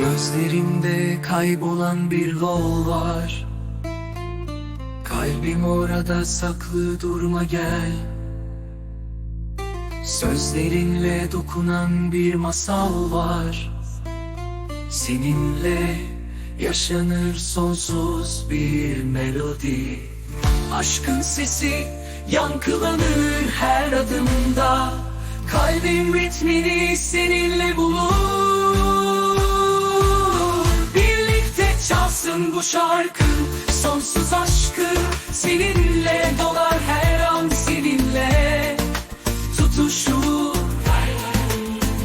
Gözlerimde kaybolan bir lol var. Kalbim orada saklı durma gel. Sözlerinle dokunan bir masal var. Seninle yaşanır sonsuz bir melodi. Aşkın sesi yankılanır her adımda. Kalbim ritmini seninle bulur bu şarkı Sonsuz aşkı seninle dolar her an seninle. Tutuşur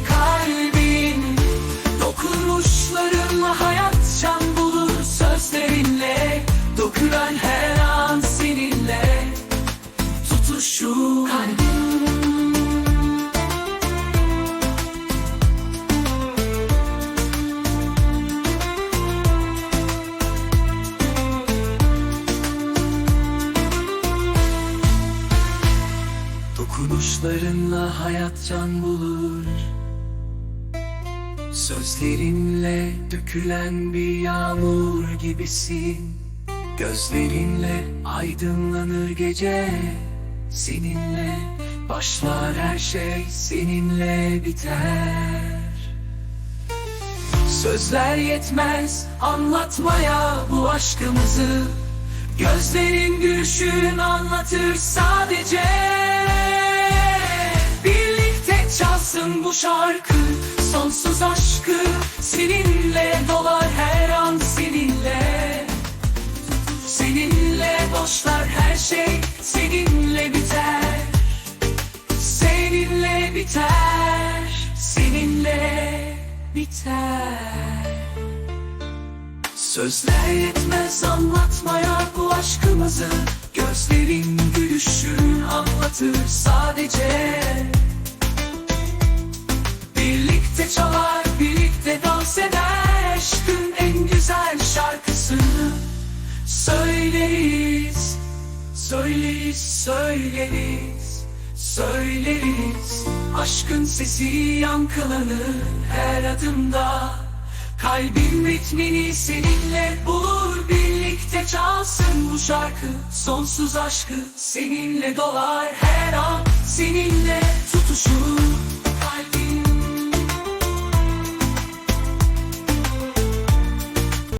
kalbin Dokunuşlarınla hayat can bulur Sözlerinle. Dökülen her an Dokunuşlarınla hayat can bulur. Sözlerinle dökülen bir yağmur gibisin. Gözlerinle aydınlanır gece. Seninle başlar her şey seninle biter. Sözler yetmez anlatmaya bu aşkımızı. Gözlerin gülüşün anlatır sadece bu şarkı Sonsuz aşkı. Seninle dolar her an seninle. Seninle boşlar her şey seninle biter. Seninle biter Seninle biter. Sözler yetmez anlatmaya bu aşkımızı. Gözlerin gülüşün anlatır sadece Çalar, birlikte dans eder Aşkın en güzel şarkısını Söyleriz, söyleriz, söyleriz Söyleriz. Aşkın sesi yankılanır her adımda. Kalbim ritmini seninle bulur Birlikte çalsın bu şarkı. Sonsuz aşkı seninle dolar her an Seninle tutuşur